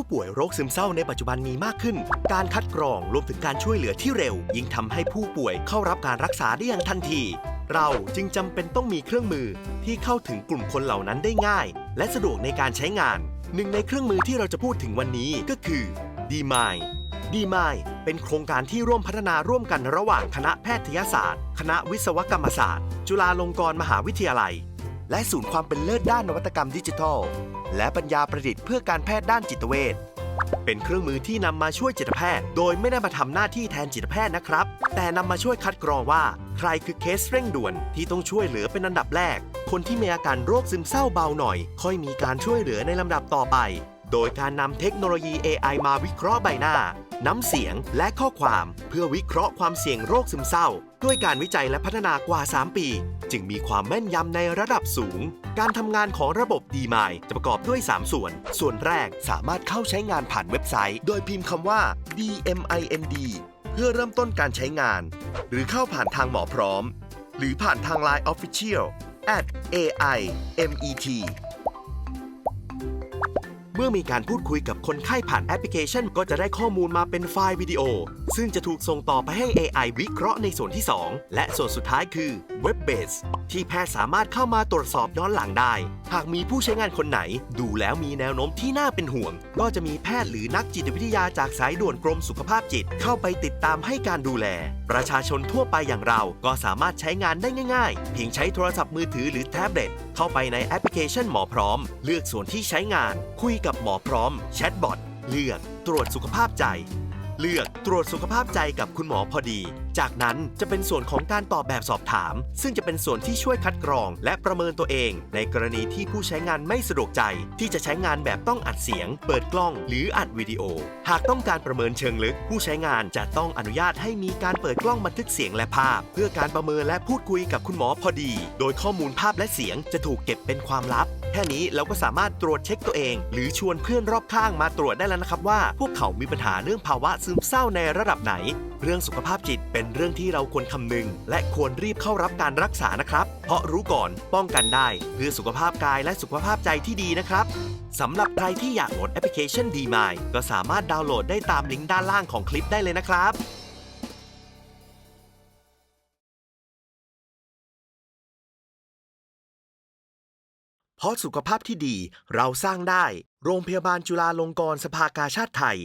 ผู้ป่วยโรคซึมเศร้าในปัจจุบันมีมากขึ้น การคัดกรองรวมถึงการช่วยเหลือที่เร็ว ยิ่งทำให้ผู้ป่วยเข้ารับการรักษาได้อย่างทันที เราจึงจำเป็นต้องมีเครื่องมือที่เข้าถึงกลุ่มคนเหล่านั้นได้ง่าย และสะดวกในการใช้งาน หนึ่งในเครื่องมือที่เราจะพูดถึงวันนี้ก็คือ d m i d m i เป็นโครงการที่ร่วมพัฒนาร่วมกันระหว่างคณะแพทยศาสตร์ คณะวิศวกรรมศาสตร์ จุฬาลงกรณ์มหาวิทยาลัย และศูนย์ความเป็นเลิศด้านนวัตกรรมดิจิทัล และปัญญาประดิษฐ์เพื่อการแพทย์ด้านจิตเวชเป็นเครื่องมือที่นำมาช่วยจิตแพทย์ โดยไม่ได้มาทำหน้าที่แทนจิตแพทย์นะครับ แต่นำมาช่วยคัดกรองว่า ใครคือเคสเร่งด่วนที่ต้องช่วยเหลือเป็นอันดับแรก คนที่มีอาการโรคซึมเศร้าเบาหน่อย ค่อยมีการช่วยเหลือในลำดับต่อไป โดยการนำเทคโนโลยี AI มาวิเคราะห์ใบหน้า น้ำเสียงและข้อความเพื่อวิเคราะห์ความเสี่ยงโรคซึมเศร้า ด้วยการวิจัยและพัฒนากว่า 3 ปี จึงมีความแม่นยำในระดับสูง การทำงานของระบบ d m i จะประกอบด้วย 3 ส่วน ส่วนแรกสามารถเข้าใช้งานผ่านเว็บไซต์ โดยพิมพ์คำว่า DMIND เพื่อเริ่มต้นการใช้งาน หรือเข้าผ่านทางหมอพร้อม หรือผ่านทาง Line Official at AIMET เมื่อมีการพูดคุยกับคนไข้ผ่านแอปพลิเคชัน ก็จะได้ข้อมูลมาเป็นไฟล์วิดีโอ ซึ่งจะถูกส่งต่อไปให้ AI วิเคราะห์ในส่วนที่ 2 และส่วนสุดท้ายคือ Web Base ที่แพทย์สามารถเข้ามาตรวจสอบย้อนหลังได้ หากมีผู้ใช้งานคนไหน ดูแล้วมีแนวโน้มที่น่าเป็นห่วง ก็จะมีแพทย์หรือนักจิตวิทยาจากสายด่วนกรมสุขภาพจิต เข้าไปติดตามให้การดูแล ประชาชนทั่วไปอย่างเราก็สามารถใช้งานได้ง่าย ๆ เพียงใช้โทรศัพท์มือถือหรือแท็บเล็ตเข้าไปในแอปพลิเคชันหมอพร้อม เลือกส่วนที่ใช้งานคุยกับหมอพร้อมแชทบอทเลือกตรวจสุขภาพใจ เลือกตรวจสุขภาพใจกับคุณหมอพอดี จากนั้นจะเป็นส่วนของการตอบแบบสอบถาม ซึ่งจะเป็นส่วนที่ช่วยคัดกรอง และประเมินตัวเอง ในกรณีที่ผู้ใช้งานไม่สะดวกใจ ที่จะใช้งานแบบต้องอัดเสียง เปิดกล้อง หรืออัดวิดีโอ หากต้องการประเมินเชิงลึก ผู้ใช้งานจะต้องอนุญาตให้มีการเปิดกล้องบันทึกเสียงและภาพ เพื่อการประเมินและพูดคุยกับคุณหมอพอดี โดยข้อมูลภาพและเสียงจะถูกเก็บเป็นความลับ แค่นี้เราก็สามารถตรวจเช็คตัวเอง หรือชวนเพื่อนรอบข้างมาตรวจได้แล้วนะครับว่า พวกเขามีปัญหาเรื่องภาวะซึมเศร้าในระดับไหนเรื่องสุขภาพจิตเป็นเรื่องที่เราควรคำนึง และควรรีบเข้ารับการรักษานะครับ เพราะรู้ก่อนป้องกันได้เพื่อสุขภาพกายและสุขภาพใจที่ดีนะครับสำหรับใครที่อยากโหลดแอปพลิเคชัน d m i ก็สามารถดาวน์โหลดได้ตามลิงก์ด้านล่างของคลิปได้เลยนะครับเพราะสุขภาพที่ดีเราสร้างได้ โรงพยาบาลจุฬาลงกรณ์สภากาชาติไทย